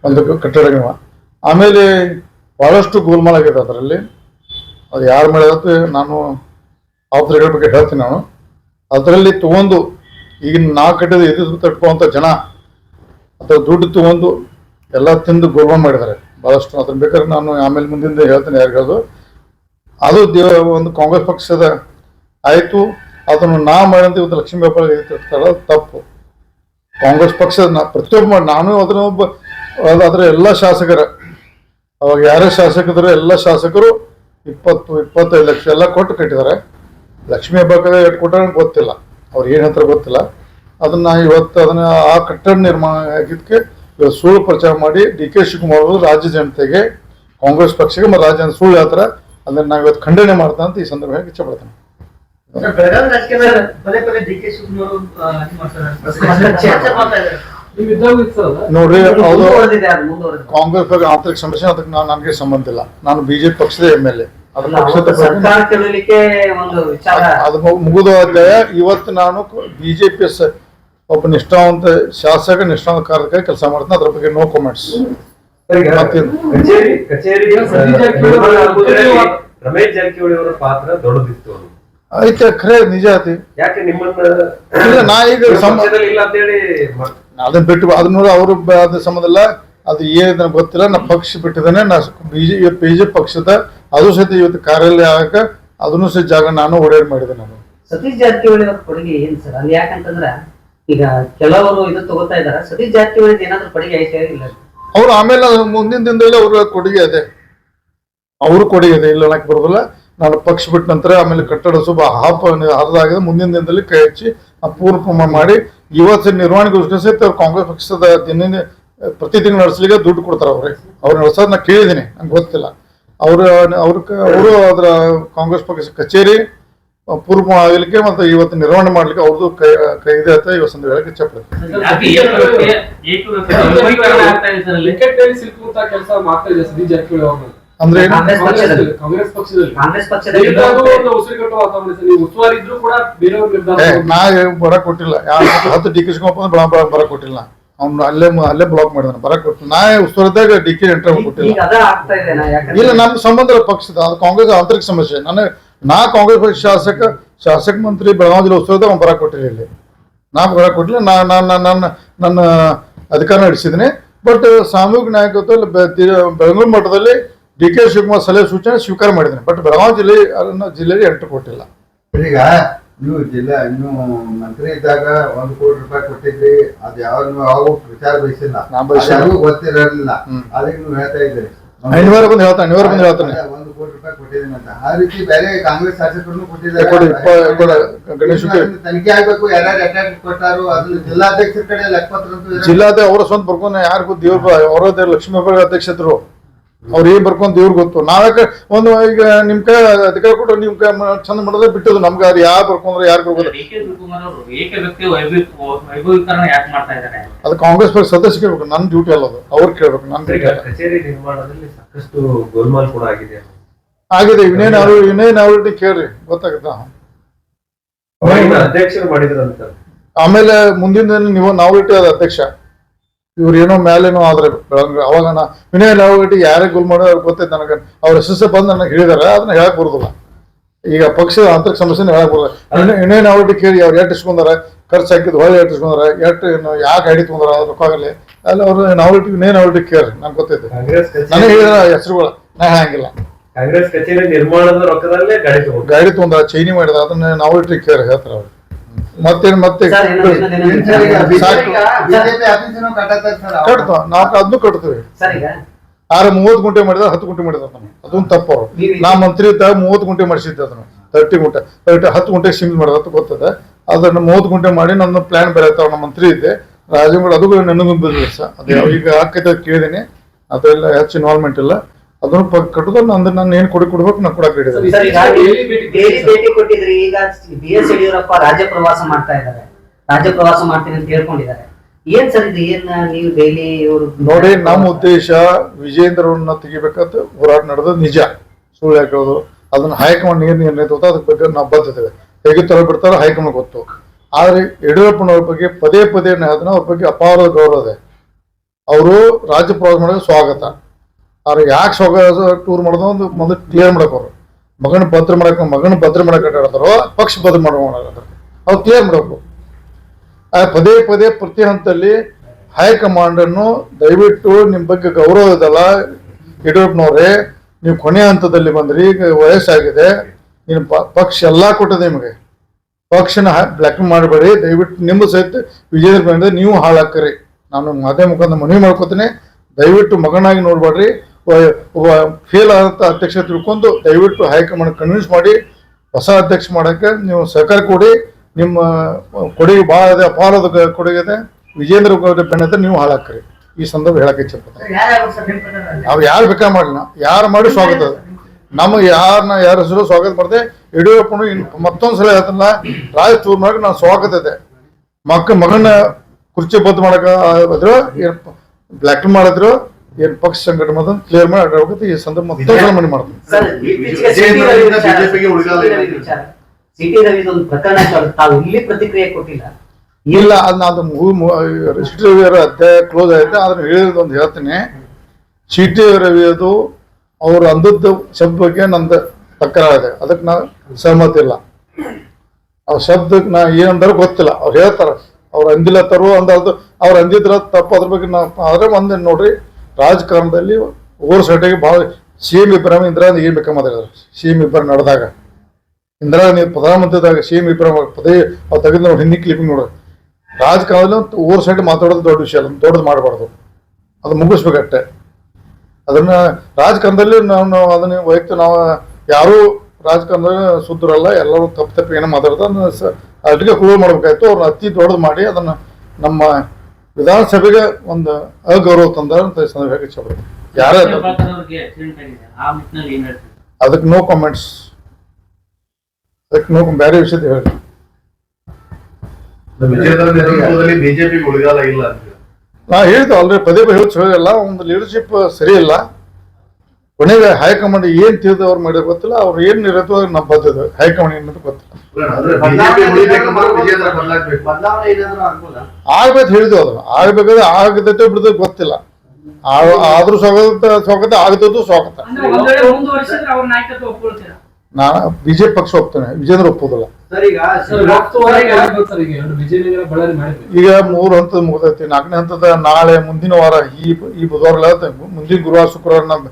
ಒಂದು ಕಟ್ಟಡ ಆಮೇಲೆ ಭಾಳಷ್ಟು ಗೋಲ್ಮಾಲ್ ಆಗಿದೆ ಅದರಲ್ಲಿ. ಅದು ಯಾರ ಮೇಲೆ ನಾನು ಆಫ್ಸರ್ಗಳ ಬಗ್ಗೆ ಹೇಳ್ತೀನಿ ನಾನು. ಅದರಲ್ಲಿ ತಗೊಂಡು ಈಗಿನ ನಾ ಕಟ್ಟಿದ ಇದು ತಟ್ಕೊಳ್ಳುವಂಥ ಜನ ಅಥವಾ ದುಡ್ಡು ತಗೊಂಡು ಎಲ್ಲ ತಿಂದು ಗೋಲ್ಮಾಲ್ ಮಾಡಿದ್ದಾರೆ. ಭಾಳಷ್ಟು ಅದನ್ನು ಬೇಕಾದ್ರೆ ನಾನು ಆಮೇಲೆ ಮುಂದಿಂದ ಹೇಳ್ತೀನಿ ಯಾರಿಗಾದ್ರು. ಅದು ದೇವ ಒಂದು ಕಾಂಗ್ರೆಸ್ ಪಕ್ಷದ ಆಯಿತು. ಅದನ್ನು ನಾ ಮಾಡಿದಂತೆ ಇವತ್ತು ಲಕ್ಷ್ಮೀ ವ್ಯಾಪಾರ ಅದು ತಪ್ಪು. ಕಾಂಗ್ರೆಸ್ ಪಕ್ಷದ ಪ್ರತಿಯೊಬ್ಬ ನಾನು ಅದನ್ನ ಒಬ್ಬ ಅದ್- ಅದರ ಎಲ್ಲ ಶಾಸಕರ, ಅವಾಗ ಯಾರೇ ಶಾಸಕರು ಎಲ್ಲ ಶಾಸಕರು ಇಪ್ಪತ್ತು, ಇಪ್ಪತ್ತೈದು ಲಕ್ಷ ಎಲ್ಲ ಕೊಟ್ಟು ಕಟ್ಟಿದ್ದಾರೆ. ಲಕ್ಷ್ಮೀ ಹಬ್ಬಕ್ಕೆ ಎಷ್ಟು ಕೊಟ್ಟಾರ ಗೊತ್ತಿಲ್ಲ. ಅವ್ರು ಏನು ಹೇಳ್ತಾರೆ ಗೊತ್ತಿಲ್ಲ. ಅದನ್ನ ಇವತ್ತು ಅದನ್ನ ಆ ಕಟ್ಟಡ ನಿರ್ಮಾಣ ಆಗಿದ್ದಕ್ಕೆ ಸುಳ್ಳು ಪ್ರಚಾರ ಮಾಡಿ ಡಿ ಕೆ ಶಿವಕುಮಾರ್ ಅವರು ರಾಜ್ಯ ಜನತೆಗೆ, ಕಾಂಗ್ರೆಸ್ ಪಕ್ಷಕ್ಕೆ ಮತ್ತು ರಾಜ್ಯ ಸುಳ್ಳು ಹೇಳ್ತಾರೆ ಅದನ್ನ ನಾವು ಇವತ್ತು ಖಂಡನೆ ಮಾಡ್ತಾ ಅಂತ ಈ ಸಂದರ್ಭವಾಗಿ ಇಚ್ಛೆ ಪಡ್ತೇನೆ ಬೆಳಗಾವಿ ರಾಜಕೀಯದಲ್ಲಿ ಪದೇ ಪದೇ ಡಿ ಕೆ ಶಿವಕುಮಾರ್ ಇದು ಮಾಡ್ತಾರೆ. ಚರ್ಚೆ ಮಾಡ್ತಾ ಇದ್ದಾರೆ. ನೀವು ಇದ್ದಾಗ ಇರ್ತದಲ್ಲ ನೋಡ್ರಿ ಅವರು ಕಾಂಗ್ರೆಸ್ ಬಗ್ಗೆ ಆಂತರಿಕ ಸಮಸ್ಯೆ ಅದಕ್ಕೆ ನಾನು ನನಗೆ ಸಂಬಂಧ ಇಲ್ಲ. ನಾನು ಬಿಜೆಪಿ ಪಕ್ಷದ ಎಂ ಎಲ್ ಎ. ಅದು ಮುಗಿದ ಅಧ್ಯಾಯ ಇವತ್ತು ನಾನು ಬಿಜೆಪಿ ಒಬ್ಬ ನಿಷ್ಠಾವಂತ ಶಾಸಕ ನಿಷ್ಠಾವಂತ ಕಾರ್ಯಕ್ಕೆ ಕೆಲಸ ಮಾಡ್ತೀನಿ. ಅದ್ರ ಬಗ್ಗೆ ನೋ ಕಾಮೆಂಟ್ಸ್ ರಮೇಶ್ ಜಾರಕಿಹೊಳಿ ಅವರ ಪಾತ್ರ ದೊಡ್ಡದಿತ್ತು ಖರೆ ನಿಜ ಐತಿ ಯಾಕೆ ನಿಮ್ಮನ್ನ ಇಲ್ಲ, ನಾ ಈಗ ಇಲ್ಲ ಅಂತೇಳಿ ಮ- ಅದನ್ನ ಬಿಟ್ಟು ಅದನ್ನ ನೋಡಿ ಅವರು ಬ- ಅದು ನನಗೆ ಗೊತ್ತಿಲ್ಲ ನಾ ಪಕ್ಷ ಬಿಟ್ಟಿದ್ದೇನೆ ನಾ ಬಿಜೆ ಬಿಜೆಪಿ ಪಕ್ಷದ ಅದು ಸಹಿತ ಇವತ್ತು ಕಾರ್ಯಾಲಯ ಆಗಕ ಅದನ್ನು ಸಹಿತ ಜಾಗ ನಾನು ಒಡೆಯರ್ ಮಾಡಿದೆ ನಾನು. ಸತೀಶ್ ಜಾರಕಿಹೊಳಿ ಅವರ ಕೊಡುಗೆ ಏನ್ ಸರ್? ಅಲ್ಲಿ ಯಾಕಂತಂದ್ರ ಈಗ ಕೆಲವರು ಇದು ತಗೋತಾ ಇದಾರ. ಸತೀಶ್ ಜಾರಕಿಹೊಳಿ ಏನಾದ್ರು ಕೊಡುಗೆ ಐತೆ ಇಲ್ಲ? ಅವ್ರು ಆಮೇಲೆ ಮುಂದಿನ ದಿನದಲ್ಲಿ ಅವ್ರ ಕೊಡುಗೆ ಇದೆ ಅವರು ಕೊಡುಗೆ ಇದೆ ಇಲ್ಲ ಅನ್ನಕ್ಕೆ ಬರೋದಿಲ್ಲ. ನಾನು ಪಕ್ಷ ಬಿಟ್ಟ ನಂತರ ಆಮೇಲೆ ಕಟ್ಟಡ ಶುಭ ಹಾಪ ಹರಿದಾಗಿದೆ ಮುಂದಿನ ದಿನದಲ್ಲಿ ಕೈ ಹಚ್ಚಿ ಪೂರ್ಣ ಪ್ರಮಾಣ ಮಾಡಿ ಇವತ್ತು ನಿರ್ವಹಣೆಗೋಸ್ಕರ ಸಹಿತ ಅವ್ರು ಕಾಂಗ್ರೆಸ್ ಪಕ್ಷದ ದಿನ ಪ್ರತಿ ತಿಂಗಳು ನಡೆಸಲಿಕ್ಕೆ ದುಡ್ಡು ಕೊಡ್ತಾರೆ ಅವ್ರಿಗೆ ಅವ್ರು ನಡೆಸೋದು ನಾ ಕೇಳಿದ್ದೀನಿ, ನಂಗೆ ಗೊತ್ತಿಲ್ಲ. ಅವರು ಅವ್ರ ಅವರು ಅದರ ಕಾಂಗ್ರೆಸ್ ಪಕ್ಷ ಕಚೇರಿ ಪೂರ್ವ ಆಗಲಿಕ್ಕೆ ಮತ್ತು ಇವತ್ತು ನಿರ್ವಹಣೆ ಮಾಡ್ಲಿಕ್ಕೆ ಅವ್ರದ್ದು ಕೈ ಕೈ ಇದೆ ಅಂತ ಇವತ್ತು ಸಂಜೆ ಹೇಳಕ್ಕೆ ಇಚ್ಛೆ ಪಡ್ತೀನಿ ಯಾಕೆ ಏಕವ್ಯಕ್ತಿ ಏಕವ್ಯಕ್ತಿ ವರ್ಗೀಕರಣ ಆಗ್ತಾ ಇದೆ ಸರ್ ಅಲ್ಲಿ. ಕ್ರಿಕೆಟ್ ಸಿಲುಕುವಂತ ಕೆಲಸ ಮಾಡ್ತಾ ಇದೆ ಸತೀಶ್ ಜಾರಕಿಹೊಳಿ ಅಂದ್ರೆ ನಾ ಬರ ಕೊಟ್ಟಿಲ್ಲ. ಹತ್ತು ಡಿ ಕೆ ಶಿವಕುಮಾರ್ ಬರ ಬರ ಕೊಟ್ಟಿಲ್ಲ. ಅವ್ನು ಅಲ್ಲೇ ಮ- ಅಲ್ಲೇ ಬ್ಲಾಕ್ ಮಾಡಿದಾನೆ ಬರ ಕೊಟ್ಟಿಲ್ಲ. ನಾ ಉಸ್ತುವಾರಿದಾಗ ಡಿ ಕೆ ಎಂಟ್ರಿ ಕೊಟ್ಟಿಲ್ಲ. ಇಲ್ಲ ನಮ್ಮ ಸಂಬಂಧ ಪಕ್ಷದ ಕಾಂಗ್ರೆಸ್ ಆಂತರಿಕ ಸಮಸ್ಯೆ. ನಾನು ನಾ ಕಾಂಗ್ರೆಸ್ ಪಕ್ಷ ಶಾಸಕ ಶಾಸಕ ಮಂತ್ರಿ ಬೆಳಗಾವಿ ಜಿಲ್ಲೆ ಉಸ್ತುವಾರಿದಾಗ ಅವ್ನು ಬರಕ್ ಕೊಟ್ಟಿಲ್ಲ ಇಲ್ಲಿ. ನಾ ಬರ ಕೊಟ್ಟಿಲ್ಲ ನಾ ನಾನು ನನ್ನ ನನ್ನ ಅಧಿಕಾರ ನಡೆಸಿದ್ದೀನಿ. ಬಟ್ ಸಾಮೂಹಿಕ ನಾಯಕತ್ವ ಬೆಂಗಳೂರು ಮಟ್ಟದಲ್ಲಿ ಡಿ ಕೆ ಶಿವಕುಮಾರ್ ಸಲಹೆ ಸೂಚನೆ ಸ್ವೀಕಾರ ಮಾಡಿದ್ದೀನಿ. ಬಟ್ ಬೆಳಗಾವಿ ಜಿಲ್ಲೆ ಅದನ್ನ ಜಿಲ್ಲೆಗೆ ಎಂಟು ಕೊಟ್ಟಿಲ್ಲ. ಈಗ ನೀವು ಜಿಲ್ಲಾ ನೀವು ಮಂತ್ರಿ ಇದ್ದಾಗ ಒಂದು ಕೋಟಿ ರೂಪಾಯಿ ಕೊಟ್ಟಿದ್ರಿ. ಅದು ಯಾವ ನೀವು ಯಾವ ವಿಚಾರ ಬಯಸಿಲ್ಲ. ಗೊತ್ತಿರಲಿಲ್ಲ. ಅದಕ್ಕೆ ನೀವು ಹೇಳ್ತಾ ಇದ್ದೀರಿ. ಐನೂರ ಬಂದು ಹೇಳ್ತಾನೆ ಐನೂರ ಬಂದು ಹೇಳ್ತಾನೆ. ಕೋಟಿ ರೂಪಾಯಿ ಕೊಟ್ಟಿದ್ದೀನಿ ಅಂತ. ಆ ರೀತಿ ಬೇರೆ ಕಾಂಗ್ರೆಸ್ ಕೊಟ್ಟಿದ್ದಾರೆ. ಗಣೇಶ್. ತನಿಖೆ ಆಗ್ಬೇಕು ಯಾರ್ಯಾರು ಅಟ್ಯಾಕ್ ಕೊಟ್ಟಾರು ಅದನ್ನ ಜಿಲ್ಲಾಧ್ಯಕ್ಷರ ಕಡೆ ಲೆಕ್ಕಪತ್ರ ಅಂತೂ ಇರಲ್ಲ. ಜಿಲ್ಲಾದ ಅವರ ಸ್ವಂತ ಬರ್ಕೊಂಡು ಯಾರಿಗೂ ದೇವ್ರ ಅವರ ಲಕ್ಷ್ಮೀ ಹಬ್ಬ ಅಧ್ಯಕ್ಷರು. ಅವ್ರು ಏನ್ ಬರ್ಕೊಂತ ದೇವ್ರ ಗೊತ್ತು. ನಾವ್ಯಾಕೆ ಒಂದು ಈಗ ನಿಮ್ ಕೈ ಅಧಿಕಾರ ಕೊಟ್ಟು ನಿಮ್ ಕೈ ಚಂದ ಮಾಡೋದೇ ಬಿಟ್ಟದು ನಮ್ಗೆ. ಅದು ಯಾರು ಬರ್ಕೊಂಡ್ರೆ ಯಾರು ಬರ್ಬೋದು ಡಿ ಅವರು ಏಕ ವ್ಯಕ್ತಿ ವೈಭವ ವೈಭವೀಕರಣ ಯಾಕೆ ಮಾಡ್ತಾ ಇದ್ದಾರೆ? ಅದು ಕಾಂಗ್ರೆಸ್ ಪಕ್ಷ ಸದಸ್ಯ ಕೇಳ್ಬೇಕು. ನನ್ ಡ್ಯೂಟಿ ಅಲ್ಲ ಅದು. ಅವ್ರು ಕೇಳ್ಬೇಕು ನನ್ನ ಅಲ್ಲ. ಕಚೇರಿ ನಿರ್ಮಾಣದಲ್ಲಿ ಸಾಕಷ್ಟು ಗೋಲ್ಮಾಲ್ ಕೂಡ ಆಗಿದೆ ಆಗಿದೆ ಇನ್ನೇನು ಅವರು ಇನ್ನೇನು ಅವ್ರಿಗೆ ಕೇಳ್ರಿ ಗೊತ್ತಾಗುತ್ತಾ? ಅಧ್ಯಕ್ಷರು ಮಾಡಿದ್ರಂತ. ಆಮೇಲೆ ಮುಂದಿನ ದಿನ ನೀವು ಇಟ್ಟಿ ಅದ ಅಧ್ಯಕ್ಷ. ಇವ್ರು ಏನೋ ಮೇಲೇನೋ ಆದ್ರೆ ಬೆಳಂಗ್ರೆ ಅವಾಗ ನಾ ವಿನಯ್ ನಾವಿಟ್ಟಿ ಯಾರೇ ಗುಲ್ ಮಾಡೋ ಅವ್ರಿಗೆ ಗೊತ್ತೈತೆ ನನಗೆ. ಅವ್ರ ಹೆಸರು ಬಂದು ನನಗೆ ಹೇಳಿದಾರೆ ಅದನ್ನ ಹೇಳಕ್ ಬರುದಿಲ್ಲ. ಈಗ ಪಕ್ಷದ ಆಂತರಿಕ ಸಮಸ್ಯೆನ ಹೇಳಕ್ ಬರುದಿಲ್ಲ. ವಿನಯ್- ನಾವಿಟ್ಟಿ ಕೇಳಿ ಅವ್ರು ಎಷ್ಟು ಇಸ್ಕೊಂಡಾರ ಖರ್ಚು ಹಾಕಿದ್ ಹೊಳೆ ಎಷ್ಟು ಇಸ್ಕೊಂಡಾರ ಎಷ್ಟು ಏನು ಯಾಕೆ ಗಾಡಿ ತಗೊಂಡಾರ ಅದ್ರ ರೊಕ್ಕಾಗಲಿ ಅಲ್ಲಿ ಅವ್ರು ನಾವಿಟ್ಟಿ ವಿನಯ್ ನಾವಿಟ್ಟಿ ಕೇಳ್ರಿ ನಂಗೆ ಗೊತ್ತೈತೆ. ನನಗೆ ಕಚೇರಿ ಹೇಳಿದ ಹೆಸರುಗಳು. ನಾ ಹೇಳಂಗಿಲ್ಲ. ಕಾಂಗ್ರೆಸ್ ಕಚೇರಿ ನಿರ್ಮಾಣದ ರೊಕ್ಕದಲ್ಲೇ ಗಾಡಿ ತಗೊಂಡು ಗಾಡಿ ತೊಗೊಂಡ ಚೈನಿ ಮಾಡಿದ ಅದನ್ನ ನಾವು ಇಟ್ಟು ಕೇಳಿ ಹೇಳ್ತಾರ ಅವ್ರು. ಮತ್ತೇನ್ ಮತ್ತೆ? ನಾಲ್ಕು ಅದನ್ನು ಕಟ್ತೀವಿ. ಸರ್ ಈಗ? ಆದ್ರೆ ಮೂವತ್ತು ಗುಂಟೆ ಮಾಡಿದ್ರೆ ಹತ್ತು ಗುಂಟೆ ಮಾಡಿದ ಅದೊಂದು ತಪ್ಪು ಅವ್ರು. ನೀವು- ನಾ ಮಂತ್ರಿ ಇದ್ದಾಗ ಮೂವತ್ತು ಗುಂಟೆ ಮಾಡಿಸಿದ್ದೆ ಅದನ್ನು. ತರ್ಟಿ ಗುಂಟೆ ತರ್ಟಿ ಹತ್ತು ಗುಂಟೆ ಸಿಮ್ ಮಾಡೋದು ಅಂತ ಗೊತ್ತದೆ. ಅದನ್ನು ಮೂವತ್ತು ಗುಂಟೆ ಮಾಡಿ ನನ್ನ ಪ್ಲಾನ್ ಬೇರೆ ಆಯ್ತಾವ ನಮ್ಮ ಮಂತ್ರಿ ಇದ್ದೆ. ರಾಜಂಗಡ ಅದು ನನಗೊಂದು ಬಿಸ್ನೆಸ್ ಅದು ಈಗ ಆಕೈತೆ ಅಂತ ಕೇಳಿದೀನಿ ಅದೆಲ್ಲ ಹೆಚ್ಚು ಇನ್ವಾಲ್ವ್ಮೆಂಟ್ ಇಲ್ಲ. ಅದನ್ನು ಕಟ್ಟುದನ್ನ ಅಂದ ಅಂದ್ರೆ ನಾನು ಏನ್ ಕೊಡಿ ಕೊಡ್ಬೇಕು ನಾನು ಕೊಡಕ್ ಇದ್ದೀನಿ. ಸರ್ ಈಗ ಡೈಲಿ ಭೇಟಿ ಕೊಟ್ಟಿದ್ರಿ ಈಗ ಬಿ ಎಸ್ ಯಡಿಯೂರಪ್ಪ ರಾಜ್ಯ ಪ್ರವಾಸ ಮಾಡ್ತಾ ಇದ್ದಾರೆ. ರಾಜ್ಯ ಪ್ರವಾಸ ಮಾಡ್ತೀನಿ ಅಂತ ಹೇಳ್ಕೊಂಡಿದ್ದಾರೆ. ಏನ್ ಸರ್ ಇದು? ಏನ್ ನೀವು ಡೈಲಿ ಇವರು ನೋಡಿ ನಮ್ಮ ಉದ್ದೇಶ ವಿಜೇಂದ್ರವನ್ನ ತೆಗಿಬೇಕಂತ ಹೋರಾಟ ನಡೆದ ನಿಜ. ಸುಳ್ಳು ಹೇಳೋದು? ಅದನ್ನ ಹೈಕಮಾಂಡ್ ನೀರು ನಿರ್ಣಯ ತಗೋತ ಅದ್ರ ಬಗ್ಗೆ ನಾವು ಬದ್ಧತೆ ಹೇಗೆ ತರ ಬಿಡ್ತಾರೋ ಹೈಕಮಾಂಡ್ ಗೊತ್ತು. ಆದ್ರೆ ಯಡಿಯೂರಪ್ಪನವ್ರ ಬಗ್ಗೆ ಪದೇ ಪದೇ ಅದನ್ನ ಅವ್ರ ಬಗ್ಗೆ ಅಪಾರ ಗೌರವ ಇದೆ. ಅವರು ರಾಜ್ಯ ಪ್ರವಾಸ ಮಾಡಿದ್ರೆ ಸ್ವಾಗತ. ಆದ್ರೆ ಯಾಕೆ ಸೊಗ ಟೂರ್ ಮಾಡೋದು ಒಂದು ಮೊದಲು ಕ್ಲಿಯರ್ ಮಾಡಕ್ ಅವರು. ಮಗನ ಭದ್ರ ಮಾಡಕ್, ಮಗನ ಭದ್ರ ಮಾಡಕ್ ಹೇಳ್ತಾರೋ ಪಕ್ಷ ಭದ್ರ ಮಾಡಕ್ ಅವ್ರು ಕ್ಲಿಯರ್ ಮಾಡಬೇಕು. ಪದೇ ಪದೇ ಪ್ರತಿ ಹಂತದಲ್ಲಿ ಹೈಕಮಾಂಡ್ ಅನ್ನು ದಯವಿಟ್ಟು ನಿಮ್ಮ ಬಗ್ಗೆ ಗೌರವ ಇದಲ್ಲ ಯಡಿಯೂರಪ್ಪನವ್ರೆ, ನೀವು ಕೊನೆ ಹಂತದಲ್ಲಿ ಬಂದ್ರಿ ಈಗ ವಯಸ್ಸಾಗಿದೆ ನಿಮ್ಮ ಪಕ್ಷ ಎಲ್ಲಾ ಕೊಟ್ಟದೆ ನಿಮಗೆ. ಪಕ್ಷನ ಬ್ಲ್ಯಾಕ್ ಮಾಡಬೇಡಿ, ದಯವಿಟ್ಟು ನಿಮ್ಮ ಸಹಿತ ವಿಜಯದ ನೀವು ಹಾಳಾಕ್ರಿ ನಾನು ಮಾತೆ ಮುಖಾಂತರ ಮನವಿ ಮಾಡ್ಕೋತೀನಿ, ದಯವಿಟ್ಟು ಮಗನಾಗಿ ನೋಡ್ಬೇಡ್ರಿ. ಒಬ್ಬ ಫೇಲ್ ಆದಂತ ಅಧ್ಯಕ್ಷ ತಿಳ್ಕೊಂಡು ದಯವಿಟ್ಟು ಹೈಕಮಾಂಡ್ ಕನ್ವಿನ್ಸ್ ಮಾಡಿ ಹೊಸ ಅಧ್ಯಕ್ಷ ಮಾಡಕ್ಕೆ ನೀವು ಸಹಕಾರ ಕೊಡಿ ನಿಮ್ಮ ಕೊಡುಗೆ ಭಾಳ ಇದೆ ಅಪಾರದ ಕೊಡುಗೆ ಇದೆ. ವಿಜೇಂದ್ರ ಅಂತ ನೀವು ಹಾಳಾಕ್ರಿ ಈ ಸಂದರ್ಭ ಹೇಳಕ್ಕೆ ಇಚ್ಛಪಡ್ತೀನಿ ನಾವು ಯಾರು ಬೇಕಾ ಮಾಡಲಿಲ್ಲ ಯಾರು ಮಾಡಿ ಸ್ವಾಗತ ಅದು. ನಮಗೆ ಯಾರನ್ನ ಯಾರ ಹೆಸರು ಸ್ವಾಗತ ಮಾಡಿದೆ ಯಡಿಯೂರಪ್ಪನು ಮತ್ತೊಂದು ಸಲ ಹೇಳ್ತಾನಲ್ಲ ರಾಜ ಮಾಡಕ್ಕೆ ನಾನು ಸ್ವಾಗತ ಇದೆ. ಮಕ್ಕ ಮಗನ ಕುರ್ಚಿ ಬದ್ದು ಮಾಡಕ್ಕೆ ಬ್ಲ್ಯಾಕ್ ಮಾಡಿದ್ರು ಏನ್ ಪಕ್ಷ ಸಂಘಟನೆ ಅದ ಕ್ಲಿಯರ್ ಮಾಡಿ ಅಡ್ಡಾಡ್ಬೇಕು ಈ ಸಂದರ್ಭ ಮತ್ತೆ ಮನೆ ಮಾಡ್ತೀನಿ. ಸಿಟಿ ರವಿ ಒಂದು ಪ್ರಕರಣ ತಾವು ಇಲ್ಲಿ ಪ್ರತಿಕ್ರಿಯೆ ಕೊಟ್ಟಿಲ್ಲ. ಇಲ್ಲ ಅದನ್ನ ಅದು ಸಿಟಿ ರವಿ ಅವರ ಅಧ್ಯಾಯ ಕ್ಲೋಸ್ ಆಯ್ತು ಅದನ್ನ ಹೇಳಿದ ಒಂದು ಹೇಳ್ತೀನಿ. ಸಿಟಿ ರವಿ ಅದು ಅವ್ರು ಅಂದದ್ದು ಶಬ್ದ ಬಗ್ಗೆ ನಂದು ತಕರಾರು ಇದೆ. ಅದಕ್ಕೆ ನಾ ಸಹಮತಿ ಇಲ್ಲ. ಆ ಶಬ್ದಕ್ಕೆ ನಾ ಏನಂದ್ರೆ ಗೊತ್ತಿಲ್ಲ. ಅವ್ರು ಹೇಳ್ತಾರ ಅವ್ರು ಅಂದಿಲ್ಲ ತರು ಅಂದ ಅವ್ರು ಅಂದಿದ್ರ ತಪ್ಪು ಅದ್ರ ಬಗ್ಗೆ ನಾ ಆದ್ರೆ ಒಂದ್ ನೋಡ್ರಿ. ರಾಜಕಾರಣದಲ್ಲಿ ಓವರ್ ಸೈಟಿಗೆ ಭಾಳ ಸಿ ಎಂ ಇಬ್ರಾಹಿಂ, ಇಂದಿರಾ ಗಾಂಧಿ ಏನು ಬೇಕಾ ಮಾತಾಡಿದ್ರು. ಸಿ ಎಂ ಇಬ್ರಾಹಿಂ ನಡೆದಾಗ. ಇಂದಿರಾ ಗಾಂಧಿ ಪ್ರಧಾನಮಂತ್ರಿದಾಗ ಸಿ ಎಂ ಇಬ್ರಾಹಿಂ ಪದೇ ಅವ್ರು ತೆಗೆದು ನೋಡಿ ಹಿಂದಿ ಕ್ಲಿಪ್ಪಿಂಗ್ ನೋಡೋದು ರಾಜಕಾರಣದಲ್ಲಿ ಸೈಡ್ ಮಾತಾಡೋದು ದೊಡ್ಡ ವಿಷಯ ಅಲ್ಲ, ದೊಡ್ಡದು ಮಾಡಬಾರ್ದು. ಅದು ಮುಗಿಸ್ಬೇಕಷ್ಟೆ. ಅದನ್ನ ರಾಜಕಾರಣದಲ್ಲಿ ನಾವು ನಾವು ಅದನ್ನ ವೈಯಕ್ತಿಕ ನಾವು ಯಾರೂ ರಾಜಕಾರಣದಲ್ಲಿ ಸುದ್ದಿರಲ್ಲ, ಎಲ್ಲರೂ ತಪ್ಪು ತಪ್ಪು ಏನೋ ಮಾತಾಡ್ತಾರೆ ಅದನ್ನ ಸ- ಅಲ್ಲಿಗೆ ಕ್ಲೋಸ್ ಮಾಡ್ಬೇಕಾಯ್ತು. ಅವ್ರನ್ನ ಅತಿ ದೊಡ್ಡದು ಮಾಡಿ ಅದನ್ನು ನಮ್ಮ ವಿಧಾನಸಭೆಗೆ ಒಂದು ಅಗೌರವ ತಂದ ಅಂತ ಈ ಸಂದರ್ಭ ಹೇಳಕ್ಕೆ ಇಷ್ಟಪಡ್ತೀನಿ ಯಾರೇ ಅದಕ್ಕೆ ನೋ ಕಾಮೆಂಟ್ಸ್ ಅದಕ್ಕೆ ನೋ ಬೇರೆ ವಿಷಯದ ಹೇಳಿ. ಬಿಜೆಪಿ ಉಳಿಗಾಲ ಇಲ್ಲ ಅಂತ ನಾ ಹೇಳಿದ್ದು ಆಲ್ರೆಡಿ ಪದೇ ಪದೇ ಹೇಳಿ ಹೇಳಿಲ್ಲ ಒಂದು ಲೀಡರ್ಶಿಪ್ ಸರಿ ಇಲ್ಲ. ಕೊನೆಗೆ ಹೈಕಮಾಂಡ್ ಏನ್ ತಿಳಿದವ್ರು ಮಾಡಿದ್ರು ಗೊತ್ತಿಲ್ಲ ಅವ್ರು ಏನ್ ನಿರತವಾಗಿ ನಮ್ಮ ಬದ್ಧತೆ ಹೈಕಮಾಂಡ್ ಏನಂತ ಗೊತ್ತಿಲ್ಲ. ಅಂದ್ರೆ ವಿಜೇಂದ್ರ ಬದಲಾಗ್ಬೇಕು. ಬದಲಾವಣೆ ಏನಾದ್ರು ಆಗ್ಬೋದಾ? ಆಗ್ಬೇಕು ಹೇಳಿದ್ವಿ ಅದು. ಆಗ್ಬೇಕಾದ್ರೆ ಆಗದೈತೆ ಬಿಡದ ಗೊತ್ತಿಲ್ಲ. ಆ- ಆದ್ರೂ ಸ್ವಾಗತ ಸ್ವಾಗತ ಆಗದ್ದು ಸ್ವಾಗತ ನಾನು ಬಿಜೆಪಿ ಪಕ್ಷ ಹೋಗ್ತೇನೆ ವಿಜೇಂದ್ರ ಒಪ್ಪುದಿಲ್ಲ. ಸರ್ ಈಗ ಸರ್ ರಾಷ್ಟ್ರವಾಗಿ ಆಗ್ಬೋದು ಸರ್ ಈಗ ಎರಡು ವಿಜಯನಗರ ಮಾಡಿದ್ವಿ ಈಗ ಮೂರು ಹಂತದ ಮುಗಿದೈತಿ. ನಾಲ್ಕನೇ ಹಂತದ ನಾಳೆ ಮುಂದಿನ ವಾರ ಈ ಈ ಬುಧವಾರ ಮುಂದಿನ ಗುರುವಾರ ಶುಕ್ರವಾರ ನಮ್ಮ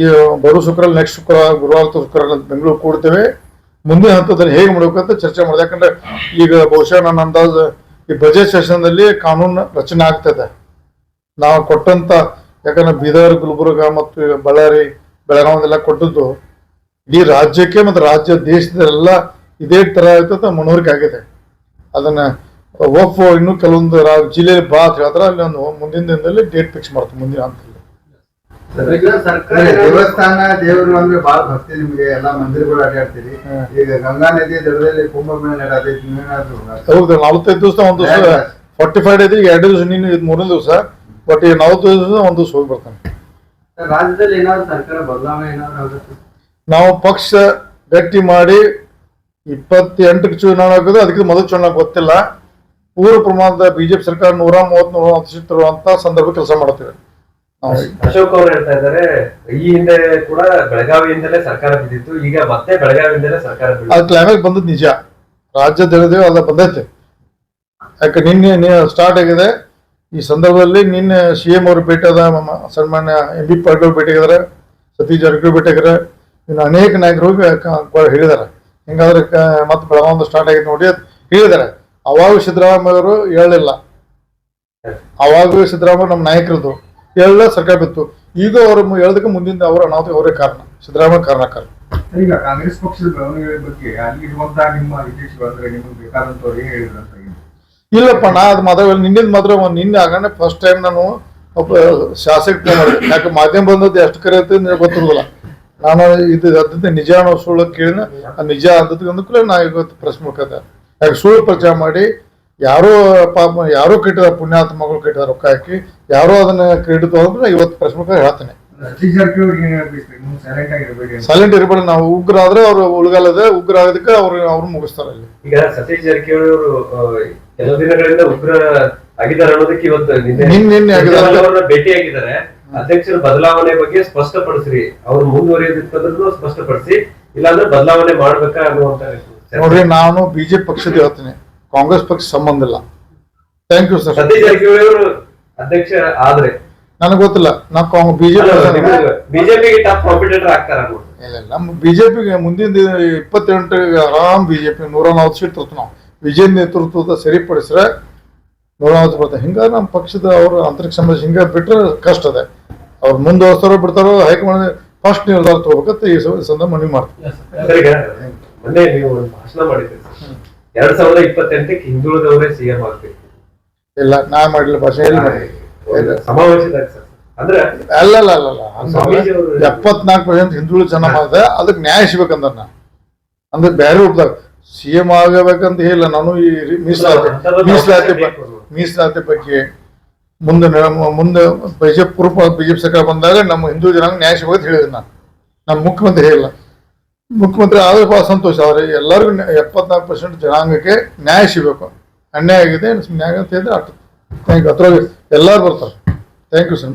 ಈ ಬರೋ ಶುಕ್ರಲ್ಲಿ ನೆಕ್ಸ್ಟ್ ಶುಕ್ರ ಗುರುವಾರ ಶುಕ್ರ ಬೆಂಗಳೂರು ಕೂಡ್ತೇವೆ. ಮುಂದಿನ ಹಂತದಲ್ಲಿ ಹೇಗೆ ಮಾಡ್ಬೇಕಂತ ಚರ್ಚೆ ಮಾಡಿದೆ. ಯಾಕಂದ್ರೆ ಈಗ ಬಹುಶಃ ನನ್ನ ಅಂದಾಜು ಈ ಬಜೆಟ್ ಸೆಷನ್ದಲ್ಲಿ ಕಾನೂನು ರಚನೆ ಆಗ್ತದೆ. ನಾವು ಕೊಟ್ಟಂತ, ಯಾಕಂದ್ರೆ ಬೀದರ್, ಗುಲ್ಬರ್ಗ ಮತ್ತು ಬಳ್ಳಾರಿ ಬೆಳಗಾವಿದೆಲ್ಲ ಕೊಟ್ಟದ್ದು ಇಡೀ ರಾಜ್ಯಕ್ಕೆ ಮತ್ತು ರಾಜ್ಯ ದೇಶದಲ್ಲೆಲ್ಲ ಇದೇ ತರ ಇರ್ತದೆ ಮನವರಿಕೆ ಆಗಿದೆ. ಅದನ್ನ ಒಪ್ಪು ಇನ್ನೂ ಕೆಲವೊಂದು ಜಿಲ್ಲೆಯಲ್ಲಿ ಬಾ ಅಂತ ಅಲ್ಲಿ ಒಂದು ಮುಂದಿನ ದಿನದಲ್ಲಿ ಡೇಟ್ ಫಿಕ್ಸ್ ಮಾಡ್ತೀವಿ, ಮುಂದಿನ ಹಂತದಲ್ಲಿ. ದೇವಸ್ಥಾನ ದೇವರು ಅಂದ್ರೆ ಬಹಳ ಭಕ್ತಿ ನಿಮ್ಗೆ ಎಲ್ಲಾ ಮಂದಿರಗಳು ಅಡ್ಡಾಡ್ತೀರಿ ಈಗ ಗಂಗಾ ನದಿ ದಡದಲ್ಲಿ ಕುಂಭಮೇಳ ನಡೆದೈತಿ ಹೌದು ನಲವತ್ತೈದು ದಿವಸ ಒಂದು ದಿವಸ ಫಾರ್ಟಿ ಫೈವ್ ಡೇಸ್ ಈಗ ಎರಡು ದಿವಸ ನೀನು ಇದು ಮೂರನೇ ದಿವಸ ಬಟ್ ಈಗ ನಲವತ್ತೈದು ದಿವಸ ಒಂದು ದಿವಸ ಹೋಗಿ ಬರ್ತಾನೆ. ರಾಜ್ಯದಲ್ಲಿ ಏನಾದ್ರು ಸರ್ಕಾರ ಬದಲಾವಣೆ ಏನಾದ್ರು ಆಗುತ್ತೆ? ನಾವು ಪಕ್ಷ ಗಟ್ಟಿ ಮಾಡಿ ಇಪ್ಪತ್ತೆಂಟಕ್ಕೆ ಚುನಾವಣೆ ಆಗೋದು ಅದಕ್ಕೆ ಮೊದಲು ಚುನಾವಣೆ ಗೊತ್ತಿಲ್ಲ. ಪೂರ್ವ ಪ್ರಮಾಣದ ಬಿಜೆಪಿ ಸರ್ಕಾರ ನೂರ ಮೂವತ್ತ್ ನೂರ ಹತ್ತು ಸಂದರ್ಭ ಕೆಲಸ ಮಾಡ್ತೇವೆ. ನಾವು ಅಶೋಕ್ ಅವರು ಹೇಳ್ತಾ ಇದ್ದಾರೆ ಈ ಹಿಂದೆ ಕೂಡ ಬೆಳಗಾವಿಯಿಂದಲೇ ಸರ್ಕಾರ ಬಿದ್ದಿತ್ತು ಈಗ ಮತ್ತೆ ಬೆಳಗಾವಿಯಿಂದಲೇ ಸರ್ಕಾರ ಅದು ಕ್ಲೈಮೇಟ್ ಬಂದದ್ ನಿಜ. ದೇವದೇವ ಅದ ಬಂದೈತೆ. ಯಾಕೆ ನಿನ್ನೆ ಸ್ಟಾರ್ಟ್ ಆಗಿದೆ ಈ ಸಂದರ್ಭದಲ್ಲಿ ನಿನ್ನೆ ಸಿ ಎಂ ಅವರು ಭೇಟಿ ಅದ ಮ- ಸನ್ಮಾನ್ಯ ಎಂ ಬಿ ಪಾಟೀಲ್ ಭೇಟಿ ಆಗಿದ್ದಾರೆ ಸತೀಶ್ ಜಾರಕಿಹೊಳಿ ಭೇಟಿ ಆಗಿದ್ದಾರೆ. ಇನ್ನು ಅನೇಕ ನಾಯಕರು ಹೇಳಿದ್ದಾರೆ. ಹಿಂಗಾದ್ರೆ ಮತ್ತೆ ಬೆಳಗಾವಿ ಸ್ಟಾರ್ಟ್ ಆಗಿದೆ ನೋಡಿ ಹೇಳಿದ್ದಾರೆ. ಅವಾಗ ಸಿದ್ದರಾಮಯ್ಯ ಅವರು ಹೇಳಲಿಲ್ಲ. ಅವಾಗ ಸಿದ್ದರಾಮಯ್ಯ ನಮ್ಮ ನಾಯಕರದು. ಹೇಳಲ್ಲ ಸರ್ಕಾರ ಬಿತ್ತು. ಈಗ ಅವರು ಹೇಳೋದಕ್ಕೆ ಮುಂದಿನ ಅವರ ಅನಾಹುತ ಅವರೇ ಕಾರಣ ಸಿದ್ದರಾಮಯ್ಯ ಕಾರಣಕಾರ ಈಗ ಕಾಂಗ್ರೆಸ್ ಪಕ್ಷದ ಬೆಳವಣಿಗೆ ಬಗ್ಗೆ ಅಲ್ಲಿ ಇರುವಂತಹ ನಿಮ್ಮ ಅಧ್ಯಕ್ಷರು ಅಂದ್ರೆ ನಿಮಗೆ ಬೇಕಾದಂತವ್ರು ಏನ್ ಹೇಳಿದ್ರು ಅಂತ? ಇಲ್ಲಪ್ಪ ನಾ ಅದು ಮಾತ್ರ ನಿನ್ನಿಂದ ಮಾತ್ರ ಒಂದ್ ನಿನ್ನೆ ಆಗನೆ ಫಸ್ಟ್ ಟೈಮ್ ನಾನು ಒಬ್ಬ ಶಾಸಕ ಯಾಕೆ ಮಾಧ್ಯಮ ಬಂದದ್ದು ಎಷ್ಟು ಕರೆ ಅಂತ ನಿನಗೆ ಗೊತ್ತಿರೋದಿಲ್ಲ. ನಾನು ಇದು ಅದಂತೆ ನಿಜ ಅನ್ನೋ ಸುಳ್ಳು ಕೇಳಿನ ಆ ನಿಜ ಅಂತದ್ದು ಕೂಡ ನಾ ಇವತ್ತು ಪ್ರಶ್ನೆ ಮಾಡ್ಕೊತ ಯಾಕೆ ಸುಳ್ಳು ಪ್ರಚಾರ ಮಾಡಿ ಯಾರೋ ಪಾಪ ಯಾರೋ ಕೆಟ್ಟಿದಾರೆ ಪುಣ್ಯಾತ್ಮಗಳು ಕೆಟ್ಟದ ರೊಕ್ಕ ಹಾಕಿ ಯಾರೋ ಅದನ್ನ ಕ್ರೆಡಿಟ್ ಅಂದ್ರೆ ಇವತ್ತು ಪ್ರಶ್ನೆ ಹೇಳ್ತಾನೆ. ಸೈಲೆಂಟ್ ಆಗಿರ್ಬೇಡಿ ಅಂತ. ಸೈಲೆಂಟ್ ಇರಬೇಡ ನಾವು ಉಗ್ರ ಆದ್ರೆ ಅವ್ರು ಉಳ್ಗಾಲದೆ ಉಗ್ರ ಆಗೋದಕ್ಕೆ ಅವ್ರು ಅವ್ರು ಮುಗಿಸ್ತಾರೆ ಅಲ್ಲಿ. ಈಗ ಸತೀಶ್ ಜಾರಕಿಹೊಳಿ ಅವರು ಕೆಲವು ದಿನಗಳಿಂದ ಉಗ್ರ ಆಗಿದ್ದಾರೆ ಅನ್ನೋದಕ್ಕೆ ಇವತ್ತು ನಿನ್ನೆ ನಿನ್ನೆ ಭೇಟಿ ಆಗಿದ್ದಾರೆ. ಅಧ್ಯಕ್ಷರ ಬದಲಾವಣೆ ಬಗ್ಗೆ ಸ್ಪಷ್ಟಪಡಿಸ್ರಿ. ಅವ್ರು ಮುಂದುವರಿಯೋದಿತ್ತಂದ್ರೂ ಸ್ಪಷ್ಟಪಡಿಸಿ. ಇಲ್ಲಾಂದ್ರೆ ಬದಲಾವಣೆ ಮಾಡ್ಬೇಕಾ ಅನ್ನುವಂತ ನೋಡ್ರಿ ನಾನು ಬಿಜೆಪಿ ಪಕ್ಷದ ಹೇಳ್ತೀನಿ. ಕಾಂಗ್ರೆಸ್ ಪಕ್ಷ ಸಂಬಂಧ ಇಲ್ಲ. Thank you sir Satish Jarkiholi ಅವರು ಅಧ್ಯಕ್ಷ ಆದ್ರೆ. ನನಗೆ ಗೊತ್ತಿಲ್ಲ. ನಾ ಕಾಂಗ್ರೆಸ್ ಬಿಜೆಪಿ ಬಿಜೆಪಿಗೆ ಟಾಪ್ ಆಗ್ತಾರ ಅನ್ನೋದು ಇಲ್ಲ ನಮ್ಮ ಬಿಜೆಪಿಗೆ ಮುಂದಿನ ಇಪ್ಪತ್ತೆಂಟಿಗೆ ಆರಾಮ್ ಬಿಜೆಪಿ ನೂರ ನಲ್ವತ್ತು ಸೀಟ್ ತರ್ತು ನಾವು ವಿಜಯ್ ನೇತೃತ್ವದ ಸರಿಪಡಿಸ್ರೆ ನೂರ ನಲ್ವತ್ತು ಬರ್ತದೆ. ಹಿಂಗ ನಮ್ಮ ಪಕ್ಷದ ಅವ್ರ ಅಂತರಿಕ್ಷ ಸಂಬಂಧ ಹಿಂಗ ಬಿಟ್ರೆ ಕಷ್ಟ ಅದೇ. ಅವ್ರು ಮುಂದುವರ್ಸ್ತಾರೋ ಬಿಡ್ತಾರೋ ಹೈಕಮಾಂಡ್ ಫಸ್ಟ್ ನಿರ್ಧಾರ ತಗೋಬೇಕಂತ ಈ ಸಂದರ್ಭ ಮನವಿ ಮಾಡ್ತೀವಿ ಮೊನ್ನೆ ನೀವು ಭಾಷಣ ಎರಡ್ ಸಾವಿರದ ಇಪ್ಪತ್ತೆಂಟಕ್ಕೆ ಹಿಂದುಳಿದವರೇ ಸಿಎಂ ಆಗ್ಬೇಕು. ಇಲ್ಲ ನಾ ಮಾಡಲಿಲ್ಲ ಭಾಷೆ ಸಮಾವೇಶದಾಗ ಸರ್. ಅಂದ್ರೆ ಅಲ್ಲ ಅಲ್ಲ ಎಪ್ಪತ್ನಾಲ್ಕು ಪರ್ಸೆಂಟ್ ಹಿಂದುಳಿದ ಜನ ಮಾಡಿದೆ ಅದಕ್ಕೆ ನ್ಯಾಯ ಸಿಗ್ಬೇಕಂದ ನಾ. ಅಂದ್ರೆ ಬೇರೆ ರೂಪದಾಗ ಸಿ ಎಂ ಆಗಬೇಕಂತ ಹೇಳಿಲ್ಲ ನಾನು ಈ ಮೀಸಲಾತಿ ಮೀಸಲಾತಿ ಮೀಸಲಾತಿ ಬಗ್ಗೆ ಮುಂದೆ ಮುಂದೆ ಬಿಜೆಪಿ ಪೂರ್ವ ಬಿಜೆಪಿ ಸರ್ಕಾರ ಬಂದಾಗ ನಮ್ಮ ಹಿಂದೂ ಜನಾಂಗ ನ್ಯಾಯ ಸಿಗ್ಬೇಕಂತ ಹೇಳಿದೆ ನಾನು ನಮ್ಮ ಮುಖ್ಯಮಂತ್ರಿ ಹೇಳಿಲ್ಲ. ಮುಖ್ಯಮಂತ್ರಿ ಆದರೆ ಬಹಳ ಸಂತೋಷ. ಆದರೆ ಎಲ್ಲರಿಗೂ ಎಪ್ಪತ್ನಾಲ್ಕು ಪರ್ಸೆಂಟ್ ಜನಾಂಗಕ್ಕೆ ನ್ಯಾಯ ಸಿಗಬೇಕು. ಅನ್ಯಾಯ ಆಗಿದೆ ನ್ಯಾಯ ಅಂತ ಹೇಳಿದ್ರೆ ಅಷ್ಟು ಥ್ಯಾಂಕ್ ಯು ಅದ್ರೊಳಗೆ ಎಲ್ಲರೂ ಬರ್ತಾರೆ. Thank you sir